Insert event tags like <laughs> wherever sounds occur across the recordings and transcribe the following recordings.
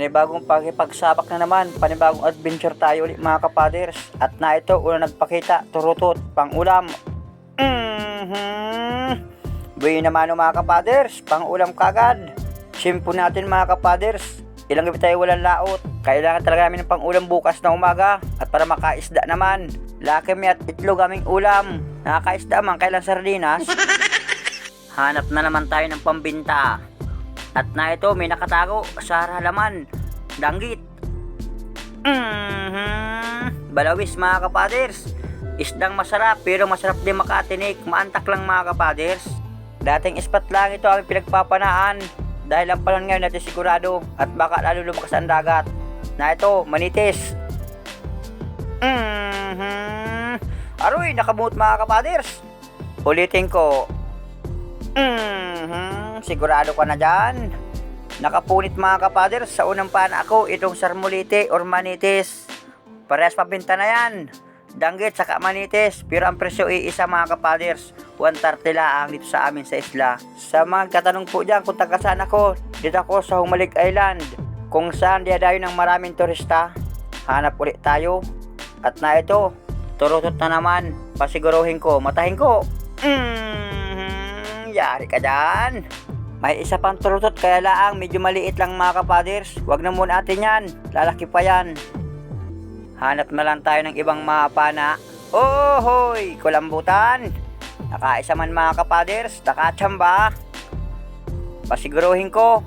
Panibagong pakipagsabak na naman, panibagong adventure tayo ulit mga kapaders. At na ito, una nagpakita, turutot, pang ulam. Mm-hmm. Buhay naman mga kapaders, pang ulam kagad. Simpo natin mga kapaders, ilang gabi tayo walang laot. Kailangan talaga namin ng pang ulam bukas na umaga. At para makaisda naman, lakimi at itlog aming ulam. Nakakaisda man, kailan sardinas. <laughs> Hanap na naman tayo ng pambinta. At na ito, may nakatago sa halaman. Danggit. Mhm. Balawis mga kapaders. Isdang masarap pero masarap din makatinik. Maantak lang mga kapaders. Dating ispat lang ito ang pinagpapanaan. Dahil ang panahon ngayon natin sigurado at baka lalo lumakas ang dagat. Na ito, manitis. Mhm. Aroy, nakabuot mga kapaders. Ulitin ko. Mhm. Sigurado ka na dyan. Nakapunit mga kapaders sa unang pana ako itong sarmulite or manitis. Parehas pabinta na yan. Danggit saka manitis. Pero ang presyo ay isa mga kapaders. 130 lang dito sa amin sa isla. Sa mga katanong po dyan kung taga saan ako, dito ako sa Humalik Island. Kung saan diadayo ng maraming turista. Hanap ulit tayo. At na ito, turutot na naman. Pasiguruhin ko, matahin ko. Mm, yari ka dyan. May isa pang turutot kaya laang medyo maliit lang mga kapaders. Huwag na muna atin yan. Lalaki pa yan. Hanap na lang tayo ng ibang mga pana. Oh, hoy! Kulambutan! Nakaisa man mga kapaders, nakachamba. Pasiguruhin ko.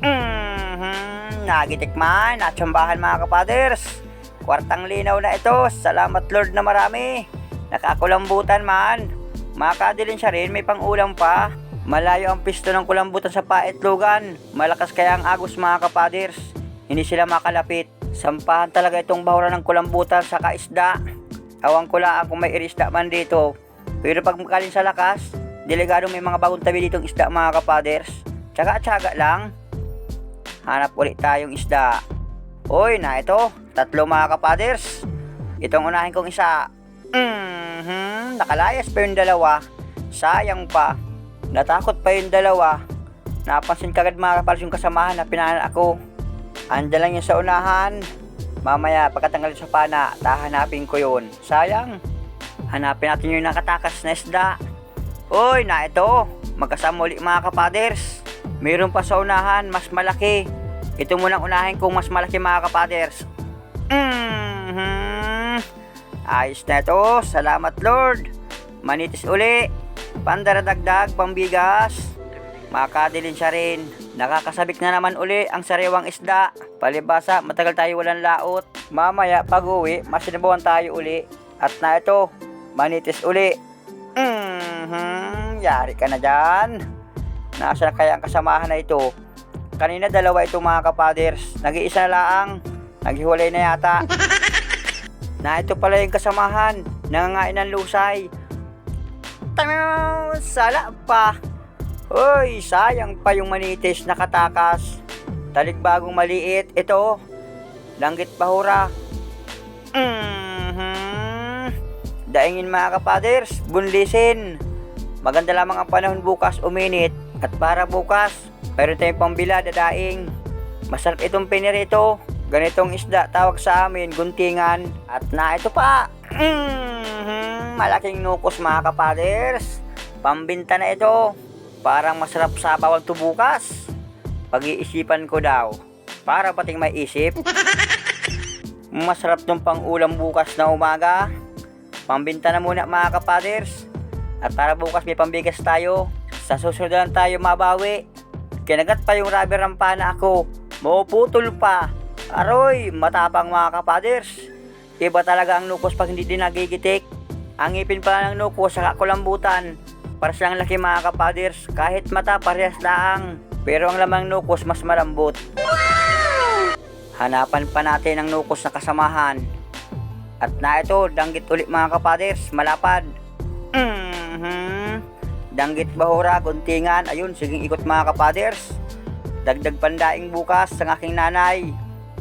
Mhm, nagitikman, natsambahan mga kapaders. Kwartang linaw na ito. Salamat Lord na marami. Nakakulambutan man. Makadilin siya rin, may pangulam pa. Malayo ang pisto ng kulambutan sa paitlogan. Malakas kaya ang agos mga kapaders. Hindi sila makalapit. Sampahan talaga itong bahura ng kulambutan sa kaisda. Awang ko lang kung may irisda man dito. Pero pag makalin sa lakas, delegado may mga bagong tabi ditong isda mga kapaders. Tsaga-tsaga lang. Hanap ulit tayong isda. Uy, na ito. Tatlo mga kapaders. Itong unahin kong isa. Mhm, nakalayas pa yung dalawa. Sayang pa. Natakot pa yung dalawa. Napansin kagad mga kapaders yung kasamahan na pinanan ako. Andiyan lang yun sa unahan. Mamaya, pagkatanggal sa pana, tahanapin ko yun. Sayang. Hanapin natin yung nakatakas na isda. Uy, na ito. Magkasama ulit mga kapaders. Meron pa sa unahan, mas malaki. Ito munang unahin kong mas malaki mga kapaders. Mhm. Ayos na ito. Salamat Lord. Manitis uli. Pandaradagdag, pambigas. Makadilin siya rin. Nakakasabik na naman uli ang sariwang isda. Palibasa, matagal tayo walang laot. Mamaya, pag uwi, masinabawan tayo uli. At na ito, manitis uli. Mhm, yari ka na dyan. Nasa na kaya ang kasamahan na ito? Kanina dalawa ito mga kapaders. Nag-iisa na laang. Naghiwalay na yata. <laughs> na ito pala yung kasamahan. Nangangain ng lusay. Tanaw! Sala pa! Uy, sayang pa yung manitis na katakas. Taligbagong maliit. Ito, langgit pahura. Mhm. Daingin mga kapaders, bunlisin. Maganda lamang ang panahon bukas uminit. At para bukas, mayroon tayong pambila dadaing. Masarap itong pinirito. Ganitong isda tawag sa amin, guntingan. At na ito pa. Mhm. Malaking nukos mga kapaders. Pambinta na ito. Parang masarap sa bawal to bukas. Pag-iisipan ko daw. Para pating may isip. Masarap tong pang ulam bukas na umaga. Pambinta na muna mga kapaders. At para bukas may pambigas tayo. Sa susunod lang tayo mabawi. Kinagat pa yung rubber rampana ako. Mauputol pa. Aroy, matapang mga kapaders. Iba talaga ang nukos pag hindi din nagigitik. Ang ipin pala ng nukos sa kakulambutan. Para silang laki mga kapaders. Kahit mata parehas laang. Pero ang lamang nukos mas malambot. Hanapan pa natin ang nukos na kasamahan. At na ito, danggit ulit mga kapaders, malapad. Mhm. Danggit bahura, guntingan. Ayun, siging ikot mga kapaders. Dagdag pandaing bukas ng aking nanay.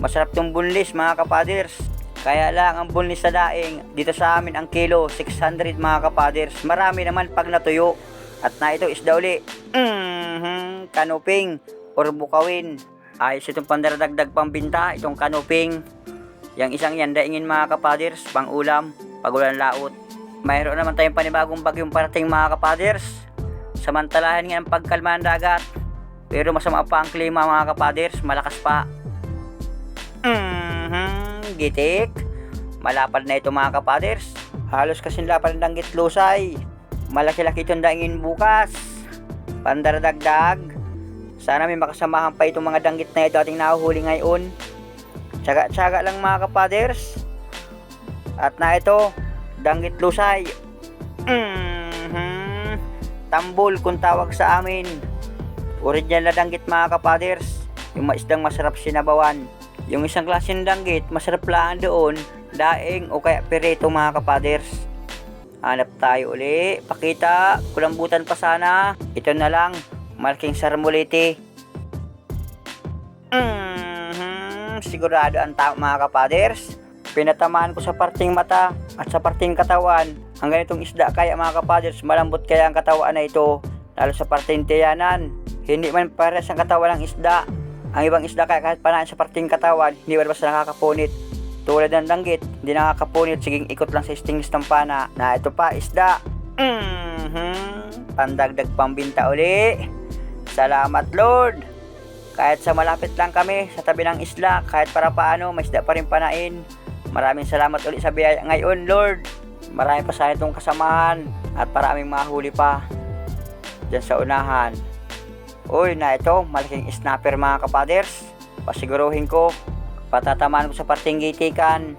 Masarap tong bunlis mga kapaders. Kaya lang ang bunlis sa daing, dito sa amin ang kilo, 600 mga kapaders. Marami naman pag natuyo. At na ito isda uli. Mhm. Kanuping or bukawin. Ayos itong pandaradagdag pambinta, itong kanuping. Yang isang yan, daingin mga kapaders, pang ulam, pagulan laot. Mayroon naman tayong panibagong bagyong parating mga kapaders. Samantalahan nga ang pagkalma ng dagat. Pero masama pa ang klima mga kapaders, malakas pa. Gitik. Malapad na ito mga kapaders. Halos kasing lapad ng danggit lusay. Malaki-laki itong daingin bukas. Pandaradagdag. Sana may makasamahan pa itong mga danggit na ito ating nahuhuli ngayon. Tsaga-tsaga lang mga kapaders. At na ito, danggit lusay. Mhm. Tambol kung tawag sa amin. Original na danggit mga kapaders. Yung maisdang masarap sinabawan. Yung isang klase ng danggit, masarap lang doon, daing o kaya perito mga kapaders. Hanap tayo uli. Pakita, kulambutan pa sana. Ito na lang, malaking sarmuliti. Mhm, sigurado ang tao mga kapaders. Pinatamaan ko sa parting mata at sa parting katawan. Ang ganitong isda kaya mga kapaders, malambot kaya ang katawan na ito, lalo sa parting tiyanan. Hindi man pares ang katawan ng isda. Ang ibang isda kaya kahit panaan sa parting katawan, hindi ba basta nakakapunit. Tulad ng danggit, hindi nakakapunit, siging ikot lang sa stingis ng pana. Na ito pa, isda. Mhm, pandagdag pambinta uli. Salamat Lord. Kahit sa malapit lang kami, sa tabi ng isla, kahit para paano, may isda pa rin panain. Maraming salamat ulit sa biyaya ngayon, Lord. Marami pa sana itong kasamahan at maraming mahuli pa dyan sa unahan. Uy, na ito, malaking snapper mga kapaders. Pasiguruhin ko, patatamaan ko sa parting gitikan.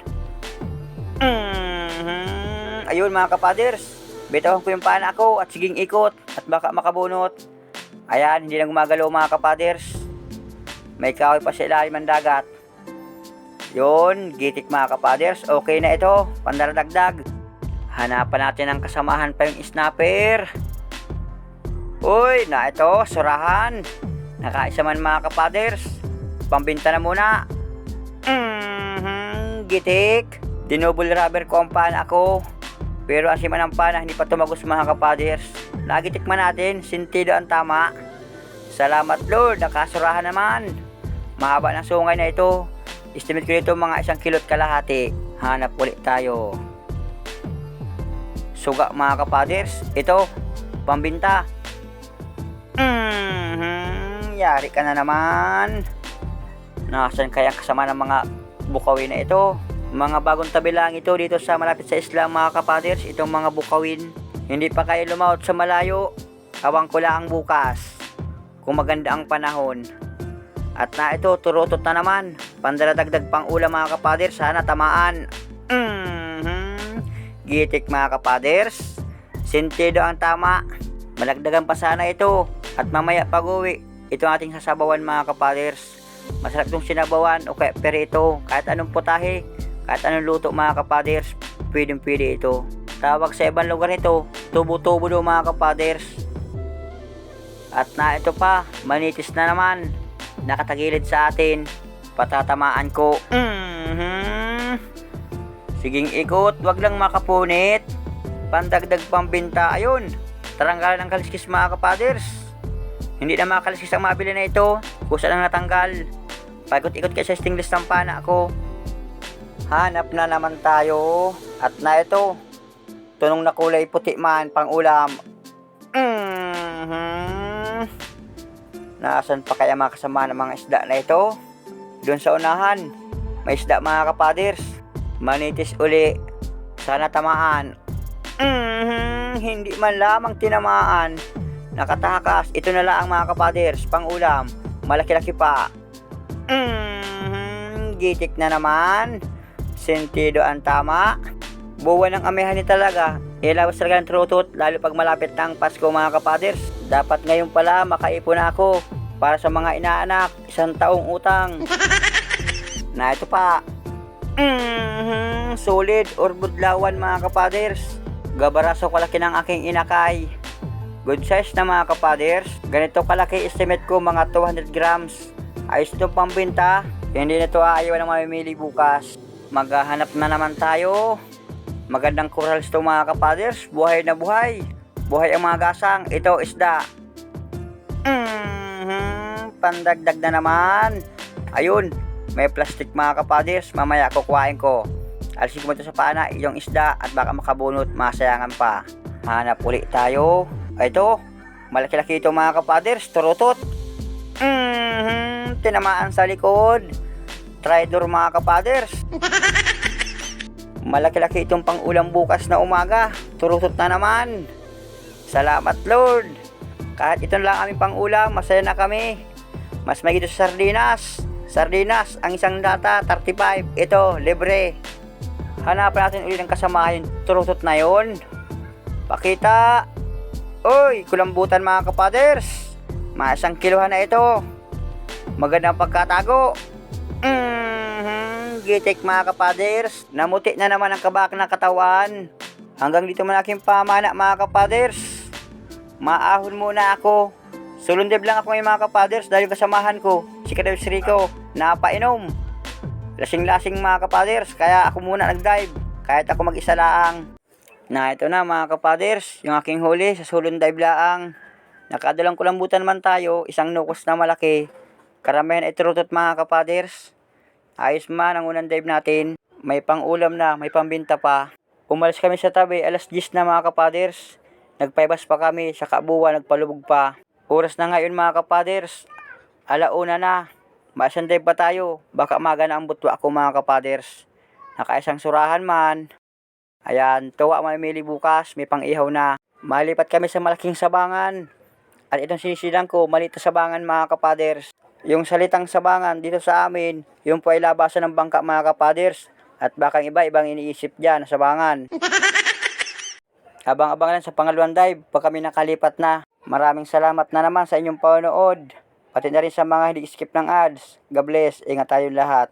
Mhm. Ayun mga kapaders, bitawan ko yung pana ko at siging ikot at baka makabunot. Ayan, hindi na gumagalaw mga kapaders. May kahoy pa sa ilalim ng dagat. Yun, gitik mga kapaders. Okay na ito, pandaradagdag. Hanapan natin ang kasamahan pa yung snapper. Uy, na ito, surahan. Nakaisa man mga kapaders. Pambinta na muna. Mhm, gitik. Dinouble rubber ko ang pana ako. Pero ang sima ng pana, hindi pa tumagos mga kapaders. Nagitikman natin, sintido ang tama. Salamat Lord, nakasurahan naman. Mahaba ng sungay na ito. Estimate ko nito mga isang kilot kalahati. Hanap ulit tayo. Suga mga kapaders. Ito, pambinta. Mhm, yari ka na naman. Nasaan kaya kasama ng mga bukawin na ito? Mga bagong tabi lang ito dito sa malapit sa isla mga kapaders. Itong mga bukawin. Hindi pa kayo lumaot sa malayo. Awang ko lang bukas. Kung maganda ang panahon. At na ito, turutot na naman. Pandaradagdag pang ulam mga kapaders. Sana tamaan. Mhm. Gitik mga kapaders. Sentido ang tama. Malagdagan pa sana ito. At mamaya pag uwi, ito ating sasabawan mga kapaders. Masarap itong sinabawan o kaya perito. Kahit anong putahe, kahit anong luto mga kapaders, pwedeng pwede ito. Tawag sa ibang lugar nito, tubo-tubo daw mga kapaders. At na ito pa, manitis na naman. Nakatagilid sa atin. Patatamaan ko. Mhm. Siging ikot, wag lang makapunit. Pandagdag pambinta. Ayun, taranggalan ng kaliskis mga kapaders. Hindi na mga kaliskis ang mabili na ito. Kusa lang natanggal. Paikot-ikot kayo sa stingless ng pana ako. Hanap na naman tayo. At na ito, tunong na kulay puti man pang ulam. Mhm. Nasaan pa kaya mga kasama ng mga isda na ito? Doon sa unahan, may isda mga kapaders. Manitis uli. Sana tamaan. Mhm. Hindi man lamang tinamaan. Nakatakas. Ito na lang mga kapaders. Pang ulam. Malaki-laki pa. Mhm. Gitik na naman. Sentido ang tama. Buwan ng amihan ni talaga. Ilabas talaga ng trutot, lalo pag malapit ng Pasko mga kapaders. Dapat ngayon pala makaipon ako para sa mga inaanak, isang taong utang. <laughs> na ito pa. Mhm, solid or budlawan mga kapaders. Gabaraso kalaki ng aking inakay. Good size na mga kapaders. Ganito kalaki estimate ko mga 200 grams. Ayos itong pambinta. Hindi na ito ayaw ng mamimili bukas. Maghahanap na naman tayo. Magandang corals to mga kapaders. Buhay na buhay. Buhay ang mga gasang. Ito isda. Mhm. pandagdag na naman. Ayun, may plastic mga kapaders. Mamaya kukuhain ko. Alisin ko mo ito sa pana, yung isda at baka makabunot, masayangan pa. Hanap uli tayo. Ito, malaki-laki ito mga kapaders, turutot. Mhm, tinamaan sa likod. Tridor mga kapaders. Malaki-laki itong pang-ulam bukas na umaga. Turutot na naman. Salamat Lord. Kahit ito lang aming pang-ulam, masaya na kami. Mas may sa sardinas. Sardinas, ang isang data, 35. Ito, libre. Hanapan natin ulit ng kasama yung turutot na yon. Pakita. Uy, kulambutan mga kapaders. Mga isang kiluhan na ito. Magandang pagkatago. Mhm, gitik mga kapaders. Namuti na naman ang kabak ng katawan. Hanggang dito man aking pamana mga kapaders. Maahon muna ako. Sulundib lang ako ngayon mga kapaders dahil kasamahan ko, si Kadewis Rico, napainom. Lasing-lasing mga kapaders, kaya ako muna nag-dive. Kahit ako mag-isa laang. Na ito na mga kapaders, yung aking huli sa sulon dive laang. Nakadalang kulambutan man tayo, isang nukos na malaki. Karamihan ay turutot mga kapaders. Ayos man ang unang dive natin. May pang ulam na, may pambinta pa. Umalis kami sa tabi, alas 10 na mga kapaders. Nagpaibas pa kami, sa kabuwa nagpalubog pa. Oras na ngayon mga kapaders. Alauna na. Maasan dive pa tayo. Baka maga na ang butwa ako mga kapaders. Nakaisang surahan man. Ayan, tuwa may mili bukas, may pang-ihaw na. Malipat kami sa malaking sabangan. At itong sinisilang ko, maliit na sabangan mga kapaders. Yung salitang sabangan dito sa amin, yung po ay labasan ng bangka mga kapaders. At baka iba, ibang iniisip dyan, sabangan. <laughs> Abang-abang lang sa pangalawang dive, pag kami nakalipat na. Maraming salamat na naman sa inyong panonood. Pati na rin sa mga hindi skip ng ads. God bless, ingat tayong lahat.